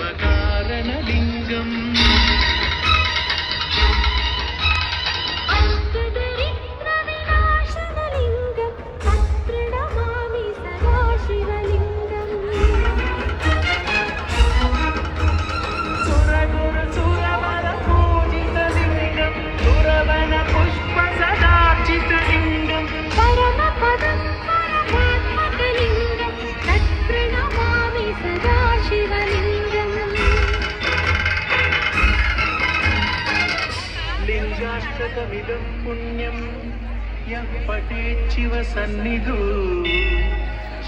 సర్వకారణ తతమిదం పుణ్యం. పఠేచ్చివ సన్నిధు?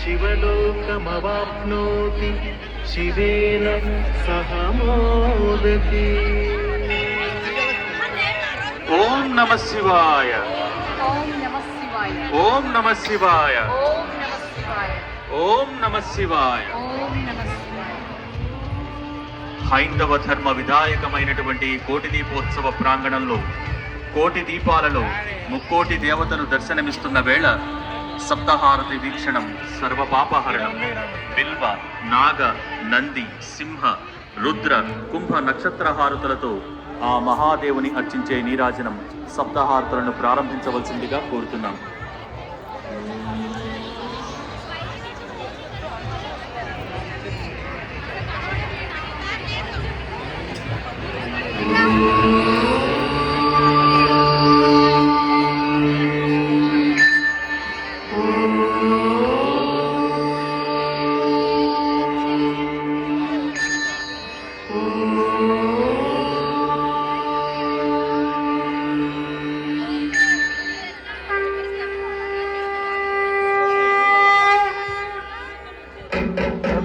శివలోకమవాప్నోతి శివేన సహమోదతి. ఓం నమ శివాయ. ఓం నమ శివాయ. ఓం నమ శివాయ. హైందవ ధర్మ విధాయకమైనటువంటి కోటి దీపోత్సవ ప్రాంగణంలో కోటి దీపాలలో ముక్కోటి దేవతలు దర్శనమిస్తున్న వేళ సప్తహారతి వీక్షణం సర్వపాపహరణం. బిల్వ నాగ నంది సింహ రుద్ర కుంభ నక్షత్ర హారతులతో ఆ మహాదేవుని అర్చించే నీరాజనం సప్తహారతులను ప్రారంభించవలసిందిగా కోరుతున్నాం.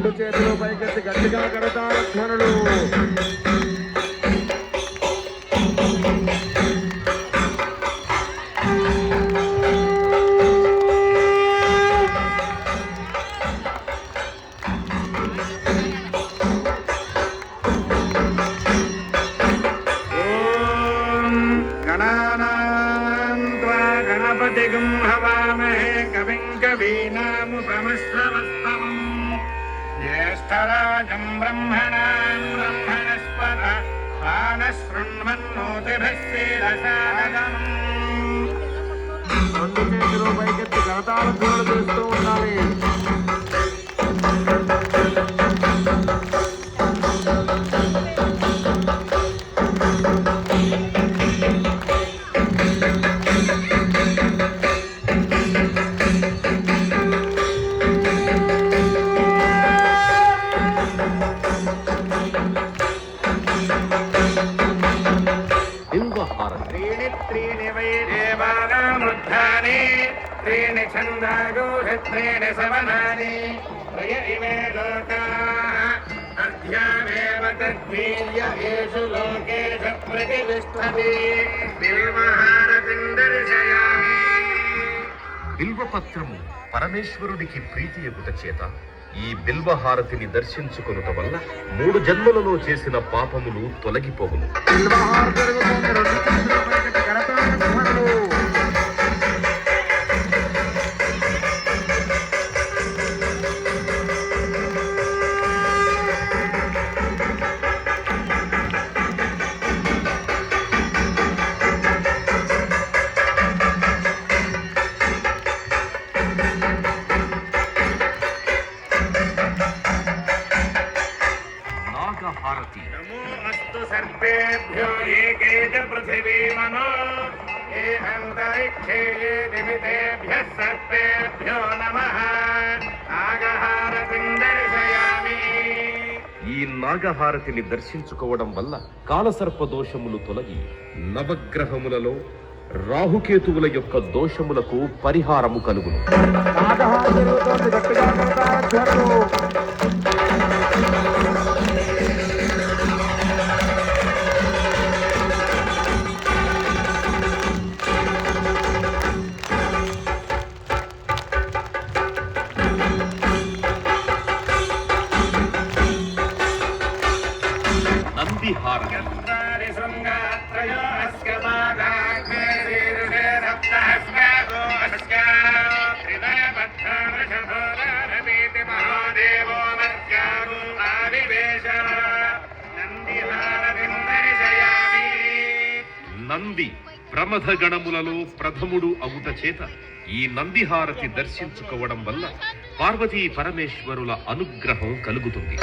రెండు చేతులు పైకెత్తి గట్టిగా కడతారు ధ్వనులు జ్యేష్ఠరాజం బ్రహ్మణాం బ్రహ్మణస్పద ఆనశృణ్వన్నోతిభిశ్రీరసాదనం రెండు చేతులు పైకెత్తి గణతాల ధ్వనులు చేస్తూ देवानामुद्धानि त्रीणि छन्दागोष त्रीणि सवनानि त्रय इमे लोकाः अध्यामेव तद्वीर्य येषु लोकेषु प्रतिष्ठति बिल्वहारतिं दर्शयामि బిల్వపత్రము పరమేశ్వరుడికి ప్రీతి ఎగుట చేత ఈ బిల్వహారతిని దర్శించుకొనుట వల్ల మూడు జన్మలలో చేసిన పాపములు తొలగిపోవును ये अन्तरिक्षे ये निमितेभ्यः सर्पेभ्यो नमः नागहारतिं दर्शयामि ఈ నాగహారతిని దర్శించుకోవడం వల్ల కాలసర్ప దోషములు తొలగి నవగ్రహములలో రాహుకేతువుల యొక్క దోషములకు పరిహారము కలుగును నాగహారం నంది ప్రమథ గణములలో ప్రథముడు అవుట చేత ఈ నందిహారతి దర్శించుకోవడం వల్ల పార్వతీ పరమేశ్వరుల అనుగ్రహం కలుగుతుంది